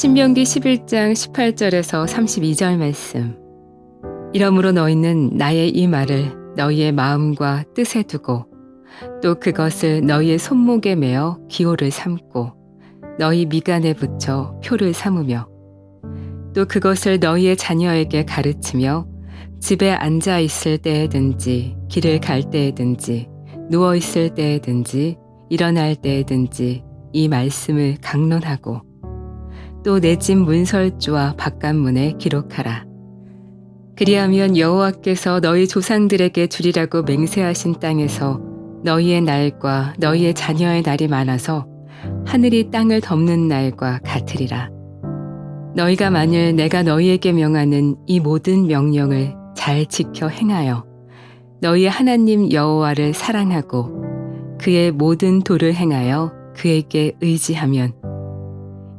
신명기 11장 18절에서 32절 말씀. 이러므로 너희는 나의 이 말을 너희의 마음과 뜻에 두고 또 그것을 너희의 손목에 매어 기호를 삼고 너희 미간에 붙여 표를 삼으며 또 그것을 너희의 자녀에게 가르치며 집에 앉아 있을 때에든지 길을 갈 때에든지 누워 있을 때에든지 일어날 때에든지 이 말씀을 강론하고 또 내 집 문설주와 바깥문에 기록하라. 그리하면 여호와께서 너희 조상들에게 주리라고 맹세하신 땅에서 너희의 날과 너희의 자녀의 날이 많아서 하늘이 땅을 덮는 날과 같으리라. 너희가 만일 내가 너희에게 명하는 이 모든 명령을 잘 지켜 행하여 너희 하나님 여호와를 사랑하고 그의 모든 도를 행하여 그에게 의지하면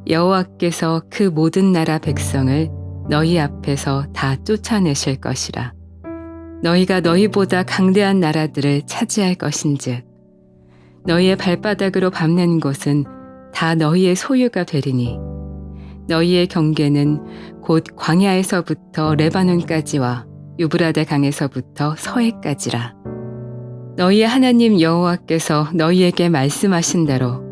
여호와께서 그 모든 나라 백성을 너희 앞에서 다 쫓아내실 것이라. 너희가 너희보다 강대한 나라들을 차지할 것인즉 너희의 발바닥으로 밟는 곳은 다 너희의 소유가 되리니 너희의 경계는 곧 광야에서부터 레바논까지와 유브라데 강에서부터 서해까지라. 너희의 하나님 여호와께서 너희에게 말씀하신 대로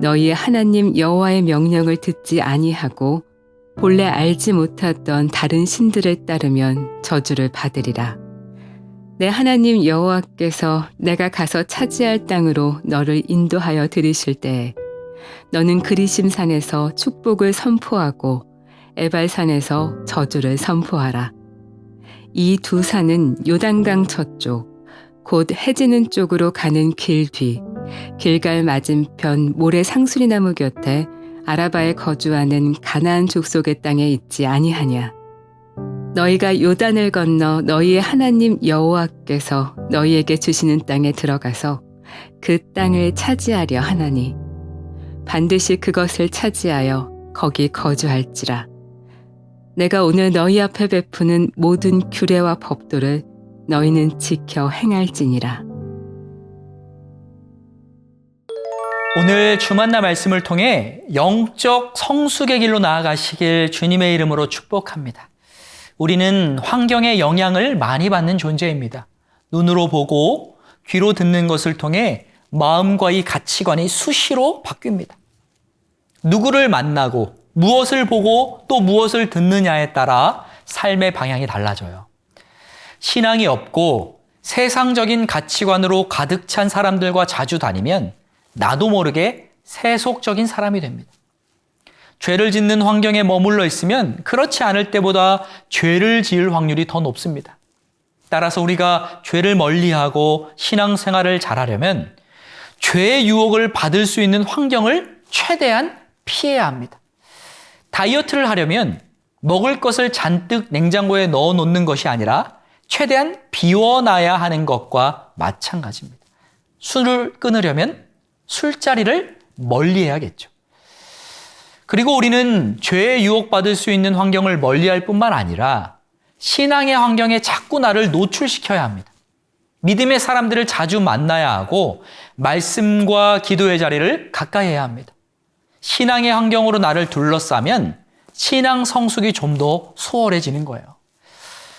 너희의 하나님 여호와의 명령을 듣지 아니하고 본래 알지 못했던 다른 신들을 따르면 저주를 받으리라. 내 하나님 여호와께서 내가 가서 차지할 땅으로 너를 인도하여 들이실 때에 너는 그리심 산에서 축복을 선포하고 에발산에서 저주를 선포하라. 이 두 산은 요단강 저쪽, 곧 해지는 쪽으로 가는 길 뒤, 길갈 맞은편 모래 상수리 나무 곁에 아라바에 거주하는 가나안 족속의 땅에 있지 아니하냐. 너희가 요단을 건너 너희의 하나님 여호와께서 너희에게 주시는 땅에 들어가서 그 땅을 차지하려 하나니 반드시 그것을 차지하여 거기 거주할지라. 내가 오늘 너희 앞에 베푸는 모든 규례와 법도를 너희는 지켜 행할지니라. 오늘 주만나 말씀을 통해 영적 성숙의 길로 나아가시길 주님의 이름으로 축복합니다. 우리는 환경의 영향을 많이 받는 존재입니다. 눈으로 보고 귀로 듣는 것을 통해 마음과의 가치관이 수시로 바뀝니다. 누구를 만나고 무엇을 보고 또 무엇을 듣느냐에 따라 삶의 방향이 달라져요. 신앙이 없고 세상적인 가치관으로 가득 찬 사람들과 자주 다니면 나도 모르게 세속적인 사람이 됩니다. 죄를 짓는 환경에 머물러 있으면 그렇지 않을 때보다 죄를 지을 확률이 더 높습니다. 따라서 우리가 죄를 멀리하고 신앙생활을 잘하려면 죄의 유혹을 받을 수 있는 환경을 최대한 피해야 합니다. 다이어트를 하려면 먹을 것을 잔뜩 냉장고에 넣어 놓는 것이 아니라 최대한 비워놔야 하는 것과 마찬가지입니다. 술을 끊으려면 술자리를 멀리 해야겠죠. 그리고 우리는 죄에 유혹받을 수 있는 환경을 멀리 할 뿐만 아니라 신앙의 환경에 자꾸 나를 노출시켜야 합니다. 믿음의 사람들을 자주 만나야 하고 말씀과 기도의 자리를 가까이 해야 합니다. 신앙의 환경으로 나를 둘러싸면 신앙 성숙이 좀 더 수월해지는 거예요.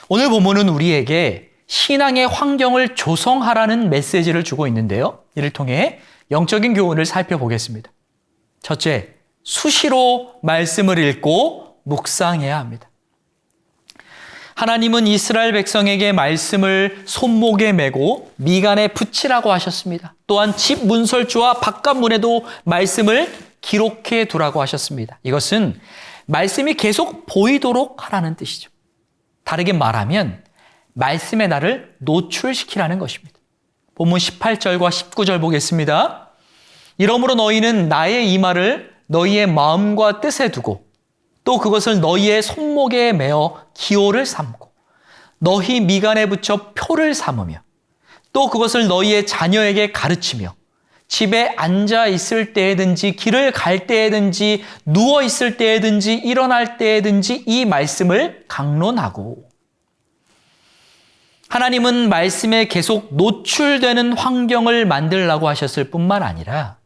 오늘 본문은 우리에게 신앙의 환경을 조성하라는 메시지를 주고 있는데요. 이를 통해 영적인 교훈을 살펴보겠습니다. 첫째, 수시로 말씀을 읽고 묵상해야 합니다. 하나님은 이스라엘 백성에게 말씀을 손목에 메고 미간에 붙이라고 하셨습니다. 또한 집 문설주와 바깥 문에도 말씀을 기록해 두라고 하셨습니다. 이것은 말씀이 계속 보이도록 하라는 뜻이죠. 다르게 말하면 말씀의 나를 노출시키라는 것입니다. 본문 18절과 19절 보겠습니다. 이러므로 너희는 나의 이 말을 너희의 마음과 뜻에 두고 또 그것을 너희의 손목에 매어 기호를 삼고 너희 미간에 붙여 표를 삼으며 또 그것을 너희의 자녀에게 가르치며 집에 앉아 있을 때에든지 길을 갈 때에든지 누워 있을 때에든지 일어날 때에든지 이 말씀을 강론하고 하나님은 말씀에 계속 노출되는 환경을 만들라고 하셨을 뿐만 아니라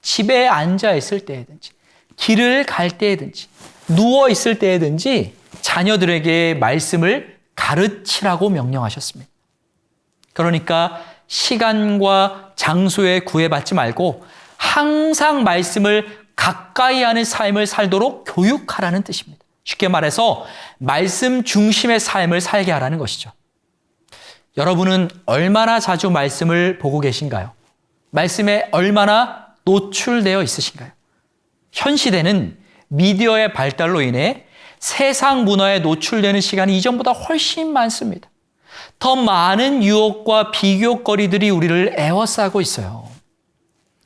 집에 앉아 있을 때에든지 길을 갈 때에든지 누워 있을 때에든지 자녀들에게 말씀을 가르치라고 명령하셨습니다. 그러니까 시간과 장소에 구애받지 말고 항상 말씀을 가까이 하는 삶을 살도록 교육하라는 뜻입니다. 쉽게 말해서 말씀 중심의 삶을 살게 하라는 것이죠. 여러분은 얼마나 자주 말씀을 보고 계신가요? 말씀에 얼마나 노출되어 있으신가요? 현 시대는 미디어의 발달로 인해 세상 문화에 노출되는 시간이 이전보다 훨씬 많습니다. 더 많은 유혹과 비교거리들이 우리를 애워싸고 있어요.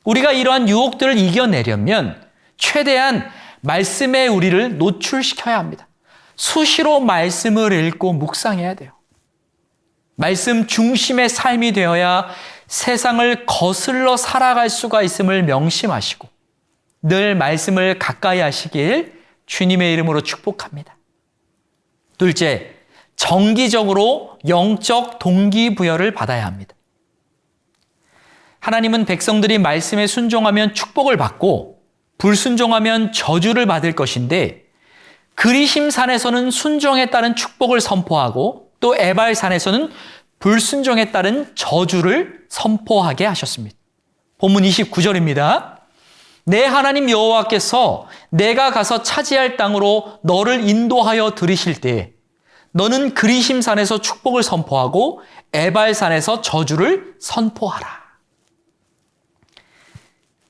우리가 이러한 유혹들을 이겨내려면 최대한 말씀에 우리를 노출시켜야 합니다. 수시로 말씀을 읽고 묵상해야 돼요. 말씀 중심의 삶이 되어야 세상을 거슬러 살아갈 수가 있음을 명심하시고 늘 말씀을 가까이 하시길 주님의 이름으로 축복합니다. 둘째, 정기적으로 영적 동기부여를 받아야 합니다. 하나님은 백성들이 말씀에 순종하면 축복을 받고 불순종하면 저주를 받을 것인데 그리심산에서는 순종에 따른 축복을 선포하고 또 에발산에서는 불순종에 따른 저주를 선포하게 하셨습니다. 본문 29절입니다. 내 하나님 여호와께서 내가 가서 차지할 땅으로 너를 인도하여 들이실 때에 너는 그리심산에서 축복을 선포하고 에발산에서 저주를 선포하라.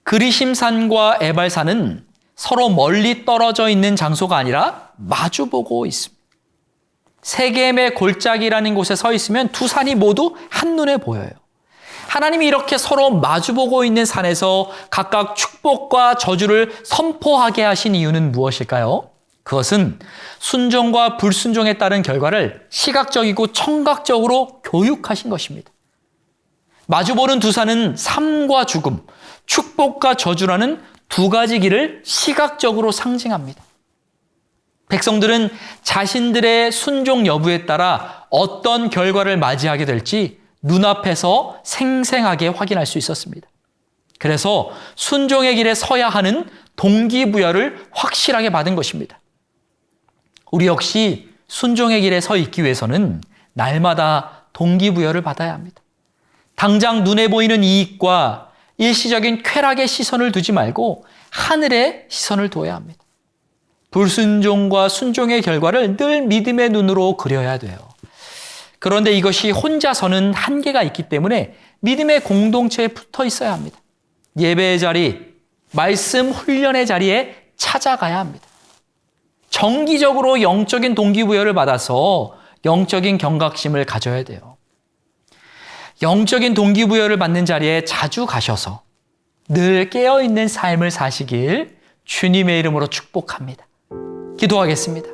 그리심산과 에발산은 서로 멀리 떨어져 있는 장소가 아니라 마주보고 있습니다. 세겜의 골짜기라는 곳에 서 있으면 두 산이 모두 한눈에 보여요. 하나님이 이렇게 서로 마주보고 있는 산에서 각각 축복과 저주를 선포하게 하신 이유는 무엇일까요? 그것은 순종과 불순종에 따른 결과를 시각적이고 청각적으로 교육하신 것입니다. 마주보는 두 산은 삶과 죽음, 축복과 저주라는 두 가지 길을 시각적으로 상징합니다. 백성들은 자신들의 순종 여부에 따라 어떤 결과를 맞이하게 될지 눈앞에서 생생하게 확인할 수 있었습니다. 그래서 순종의 길에 서야 하는 동기부여를 확실하게 받은 것입니다. 우리 역시 순종의 길에 서 있기 위해서는 날마다 동기부여를 받아야 합니다. 당장 눈에 보이는 이익과 일시적인 쾌락의 시선을 두지 말고 하늘의 시선을 둬야 합니다. 불순종과 순종의 결과를 늘 믿음의 눈으로 그려야 돼요. 그런데 이것이 혼자서는 한계가 있기 때문에 믿음의 공동체에 붙어 있어야 합니다. 예배의 자리, 말씀 훈련의 자리에 찾아가야 합니다. 정기적으로 영적인 동기부여를 받아서 영적인 경각심을 가져야 돼요. 영적인 동기부여를 받는 자리에 자주 가셔서 늘 깨어있는 삶을 사시길 주님의 이름으로 축복합니다. 기도하겠습니다.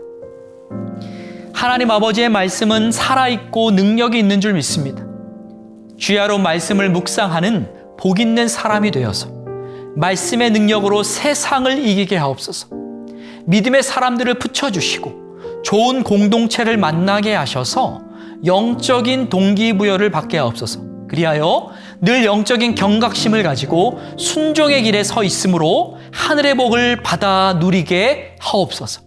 하나님 아버지의 말씀은 살아있고 능력이 있는 줄 믿습니다. 주야로 말씀을 묵상하는 복 있는 사람이 되어서 말씀의 능력으로 세상을 이기게 하옵소서. 믿음의 사람들을 붙여주시고 좋은 공동체를 만나게 하셔서 영적인 동기부여를 받게 하옵소서. 그리하여 늘 영적인 경각심을 가지고 순종의 길에 서 있으므로 하늘의 복을 받아 누리게 하옵소서.